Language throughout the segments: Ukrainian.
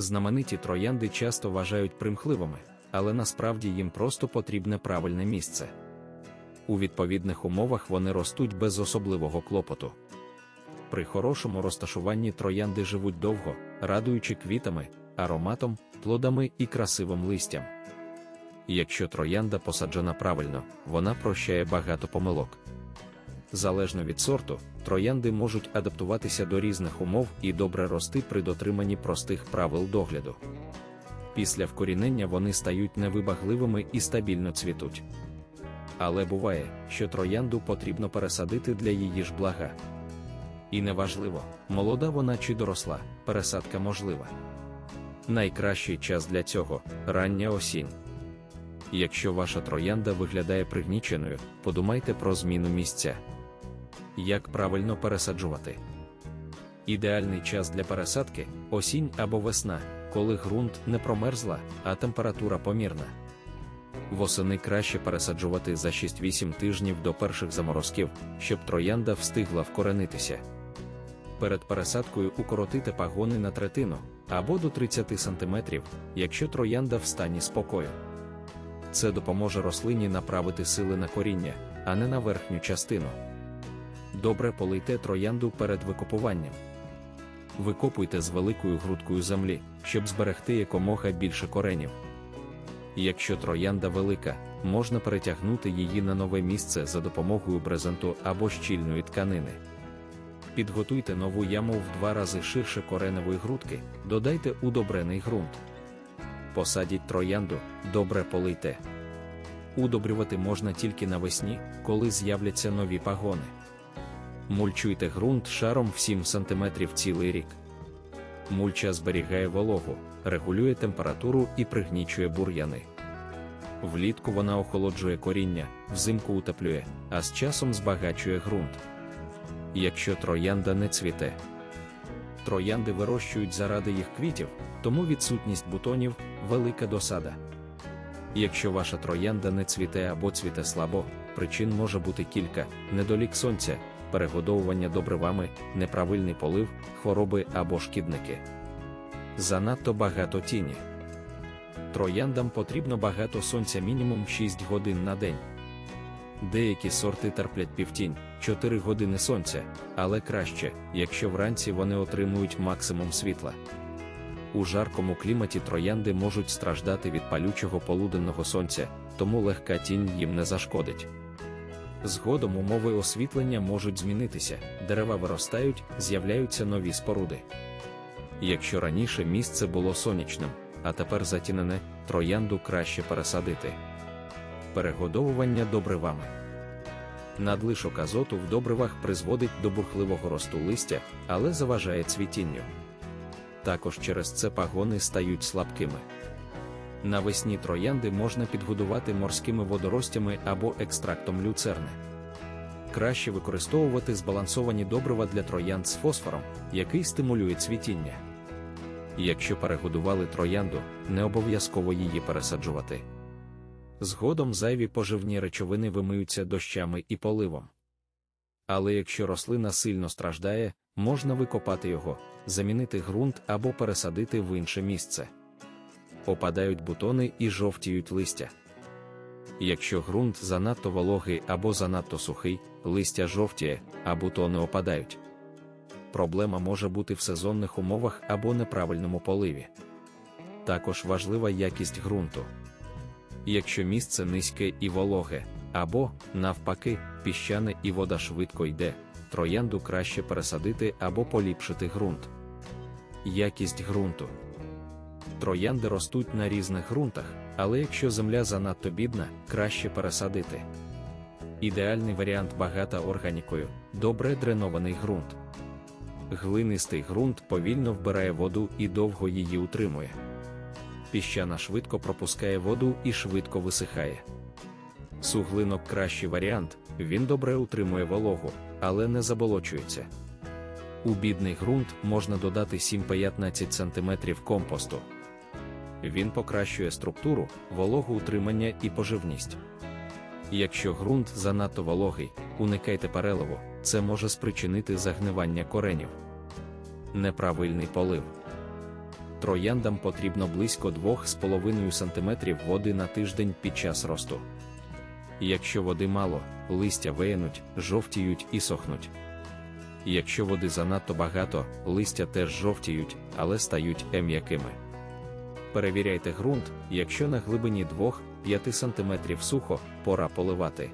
Знамениті троянди часто вважають примхливими, але насправді їм просто потрібне правильне місце. У відповідних умовах вони ростуть без особливого клопоту. При хорошому розташуванні троянди живуть довго, радуючи квітами, ароматом, плодами і красивим листям. Якщо троянда посаджена правильно, вона прощає багато помилок. Залежно від сорту, троянди можуть адаптуватися до різних умов і добре рости при дотриманні простих правил догляду. Після вкорінення вони стають невибагливими і стабільно цвітуть. Але буває, що троянду потрібно пересадити для її ж блага. І неважливо, молода вона чи доросла, пересадка можлива. Найкращий час для цього рання осінь. Якщо ваша троянда виглядає пригніченою, подумайте про зміну місця. Як правильно пересаджувати? Ідеальний час для пересадки осінь або весна, коли ґрунт не промерзла, а температура помірна. Восени краще пересаджувати за 6-8 тижнів до перших заморозків, щоб троянда встигла вкоренитися. Перед пересадкою укоротити пагони на третину або до 30 см, якщо троянда в стані спокою. Це допоможе рослині направити сили на коріння, а не на верхню частину. Добре полийте троянду перед викопуванням. Викопуйте з великою грудкою землі, щоб зберегти якомога більше коренів. Якщо троянда велика, можна перетягнути її на нове місце за допомогою брезенту або щільної тканини. Підготуйте нову яму в два рази ширше кореневої грудки, додайте удобрений ґрунт. Посадіть троянду, добре полийте. Удобрювати можна тільки навесні, коли з'являться нові пагони. Мульчуйте ґрунт шаром в 7 см цілий рік. Мульча зберігає вологу, регулює температуру і пригнічує бур'яни. Влітку вона охолоджує коріння, взимку утеплює, а з часом збагачує ґрунт. Якщо троянда не цвіте, троянди вирощують заради їх квітів, тому відсутність бутонів велика досада. Якщо ваша троянда не цвіте або цвіте слабо, причин може бути кілька: недолік сонця, перегодовування добривами, неправильний полив, хвороби або шкідники. Занадто багато тіні. Трояндам потрібно багато сонця мінімум 6 годин на день. Деякі сорти терплять півтінь 4 години сонця, але краще, якщо вранці вони отримують максимум світла. У жаркому кліматі троянди можуть страждати від палючого полуденного сонця, тому легка тінь їм не зашкодить. Згодом умови освітлення можуть змінитися, дерева виростають, з'являються нові споруди. Якщо раніше місце було сонячним, а тепер затінене, троянду краще пересадити. Перегодовування добривами. Надлишок азоту в добривах призводить до бурхливого росту листя, але заважає цвітінню. Також через це пагони стають слабкими. Навесні троянди можна підгодувати морськими водоростями або екстрактом люцерни. Краще використовувати збалансовані добрива для троянд з фосфором, який стимулює цвітіння. Якщо перегодували троянду, не обов'язково її пересаджувати. Згодом зайві поживні речовини вимиються дощами і поливом. Але якщо рослина сильно страждає, можна викопати його, замінити ґрунт або пересадити в інше місце. Опадають бутони і жовтіють листя. Якщо ґрунт занадто вологий або занадто сухий, листя жовтіє, а бутони опадають. Проблема може бути в сезонних умовах або неправильному поливі. Також важлива якість ґрунту. Якщо місце низьке і вологе, або, навпаки, піщане і вода швидко йде, троянду краще пересадити або поліпшити ґрунт. Якість ґрунту. Троянди ростуть на різних ґрунтах, але якщо земля занадто бідна, краще пересадити. Ідеальний варіант багата органікою, добре дренований ґрунт. Глинистий ґрунт повільно вбирає воду і довго її утримує. Піщана швидко пропускає воду і швидко висихає. Суглинок кращий варіант, він добре утримує вологу, але не заболочується. У бідний ґрунт можна додати 7-15 см компосту. Він покращує структуру, вологу утримання і поживність. Якщо ґрунт занадто вологий, уникайте переливу, це може спричинити загнивання коренів. Неправильний полив. Трояндам потрібно близько 2,5 см води на тиждень під час росту. Якщо води мало, листя виянуть, жовтіють і сохнуть. Якщо води занадто багато, листя теж жовтіють, але стають м'якими. Перевіряйте ґрунт, якщо на глибині 2-5 см сухо, пора поливати.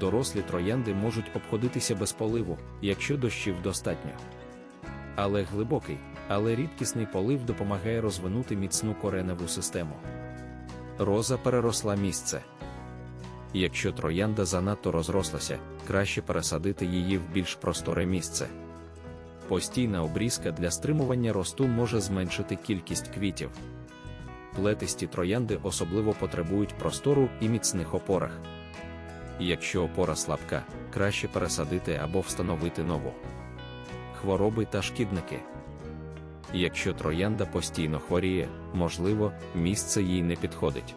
Дорослі троянди можуть обходитися без поливу, якщо дощів достатньо. Але глибокий, але рідкісний полив допомагає розвинути міцну кореневу систему. Роза переросла місце. Якщо троянда занадто розрослася, краще пересадити її в більш просторе місце. Постійна обрізка для стримування росту може зменшити кількість квітів. Плетисті троянди особливо потребують простору і міцних опорах. Якщо опора слабка, краще пересадити або встановити нову. Хвороби та шкідники. Якщо троянда постійно хворіє, можливо, місце їй не підходить.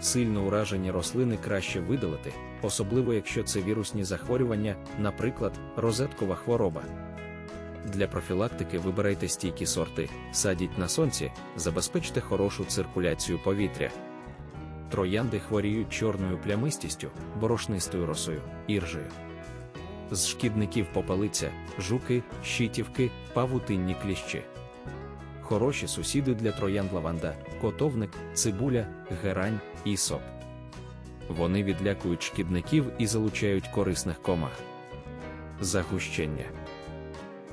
Сильно уражені рослини краще видалити, особливо якщо це вірусні захворювання, наприклад, розеткова хвороба. Для профілактики вибирайте стійкі сорти, садіть на сонці, забезпечте хорошу циркуляцію повітря. Троянди хворіють чорною плямистістю, борошнистою росою, іржею. З шкідників попелиця, жуки, щитівки, павутинні кліщі. Хороші сусіди для троянд лаванда, котовник, цибуля, герань, ісоп. Вони відлякують шкідників і залучають корисних комах. Загущення.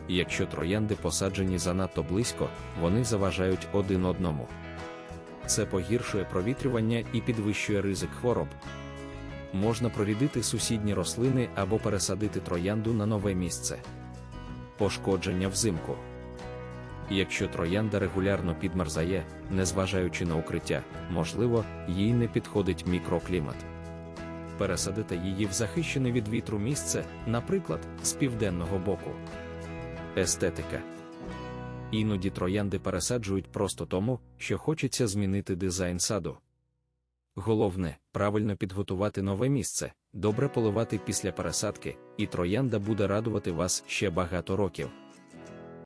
Якщо троянди посаджені занадто близько, вони заважають один одному. Це погіршує провітрювання і підвищує ризик хвороб. Можна прорідити сусідні рослини або пересадити троянду на нове місце. Пошкодження взимку. Якщо троянда регулярно підмерзає, незважаючи на укриття, можливо, їй не підходить мікроклімат. Пересадити її в захищене від вітру місце, наприклад, з південного боку. Естетика. Іноді троянди пересаджують просто тому, що хочеться змінити дизайн саду. Головне правильно підготувати нове місце, добре поливати після пересадки, і троянда буде радувати вас ще багато років.